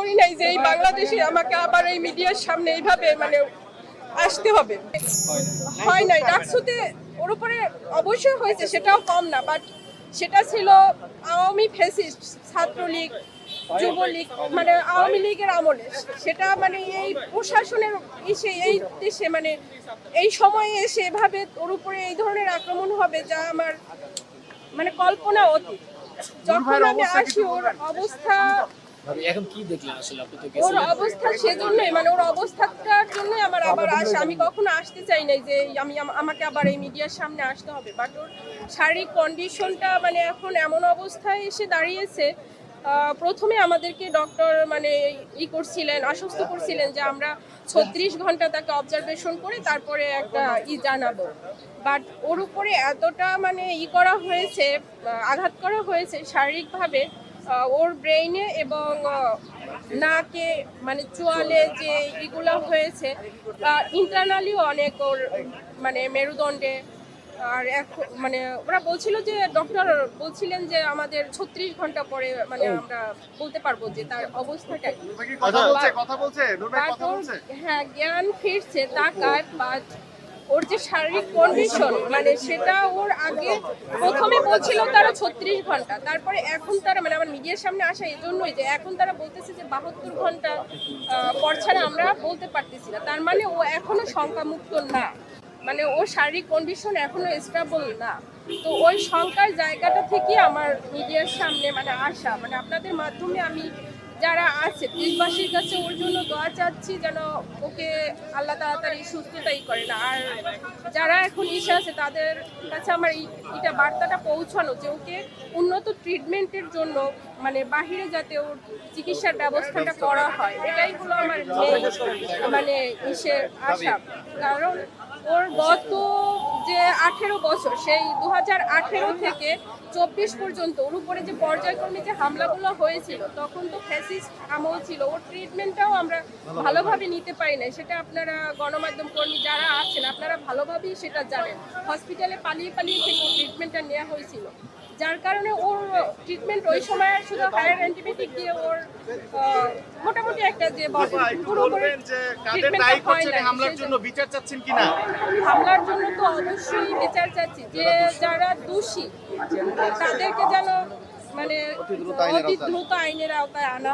করি নাই যে এই বাংলাদেশে আমাকে আবার এই মিডিয়ার সামনে এইভাবে মানে আসতে হবে। হয় নাই। ডাকসুতে ওর উপরে অবশ্যই হয়েছে, সেটাও কম না বাট সেটা ছিল আওয়ামী ফেসিস্ট ছাত্রলীগ, যুবলীগ মানে আওয়ামী লীগের আমলে। সেটা মানে এই প্রশাসনের এসে এই দেশে মানে এই সময়ে এসে এভাবে ওর উপরে এই ধরনের আক্রমণ হবে যা আমার মানে কল্পনা অতীত। যখন আমি আসি, ওর অবস্থা এখন কি দেখলেন আসলে আপনি তো ওর অবস্থা সেজন্যই মানে ওর অবস্থাটার জন্যই আমার আবার আসা আমি কখনো আসতে চাই নাই যে আমি আমাকে আবার এই মিডিয়ার সামনে আসতে হবে। বাট ওর শারীরিক কন্ডিশনটা মানে এখন এমন অবস্থায় এসে দাঁড়িয়েছে আহ, প্রথমে আমাদেরকে ডক্টর মানে ই করছিলেন আশ্বস্ত করছিলেন যে আমরা ছত্রিশ ঘণ্টা তাকে অবজারভেশন করে তারপরে একটা ই জানাব। বাট ওর উপরে এতটা মানে ই করা হয়েছে আঘাত করা হয়েছে শারীরিকভাবে ওর ব্রেইনে এবং নাকে মানে চোয়ালে যে এগুলো হয়েছে ইন্টারনালিও অনেক ওর মানে মেরুদণ্ডে। আর এখন মানে ওরা বলছিল যে ডক্টর বলছিলেন যে আমাদের ছত্রিশ ঘণ্টা পরে মানে আমরা বলতে পারব যে তার অবস্থাটা কি। হ্যাঁ জ্ঞান ফিরছে তাকায় বাট ওর যে শারীরিক কন্ডিশন মানে সেটা ওর আগে প্রথমে বলছিল তারা ছত্রিশ ঘণ্টা তারপরে এখন তারা মানে আমার মিডিয়ার সামনে আসা জন্যই যে এখন তারা বলতেছে যে বাহাত্তর ঘণ্টা আহ, পর ছাড়া আমরা বলতে পারতেছি না। তার মানে ও এখনও শঙ্কামুক্ত না। মানে ওর শারীরিক কন্ডিশন এখনও স্টেবল না। তো ওই শঙ্কার জায়গাটা থেকে আমার মিডিয়ার সামনে মানে আসা। মানে আপনাদের মাধ্যমে আমি যারা আছে দেশবাসীর কাছে ওর জন্য দোয়া চাচ্ছি যেন ওকে আল্লাহ তাড়াতাড়ি সুস্থতাই করে না। আর যারা এখন ইসে আছে, তাদের কাছে আমার এটা বার্তাটা পৌঁছানো যে ওকে উন্নত ট্রিটমেন্টের জন্য মানে বাহিরে যাতে ওর চিকিৎসার ব্যবস্থাটা করা হয়, এটাই হলো আমার মানে ইসে আশা। কারণ ওর গত যে বছর সেই দু আঠেরো থেকে চব্বিশ পর্যন্ত ওর উপরে যে পর্যায়ক্রমে যে হামলাগুলো হয়েছিল তখন তো ফ্যাসিস্ট আমল ছিল। ওর ট্রিটমেন্টটাও আমরা ভালোভাবে নিতে পারি না সেটা আপনারা গণমাধ্যম কর্মী যারা আছেন আপনারা ভালোভাবেই সেটা জানেন। হসপিটালে পালিয়ে পালিয়ে থেকে ট্রিটমেন্টটা নেওয়া হয়েছিল। যার কারণে ওর ট্রিটমেন্ট ওই সময় শুধু হায়ার অ্যান্টিবায়োটিক দিয়ে ওর মোটামুটি একটা যে বলে ভাই বলবেন যে কাদের দায়ী করছেন হামলার জন্য? বিচার চাচ্ছেন কিনা? হামলার জন্য তো অবশ্যই বিচার চাচ্ছি যে যারা দোষী তাদেরকে যেন মানে অতি দ্রুত আইনের আওতায় আনা।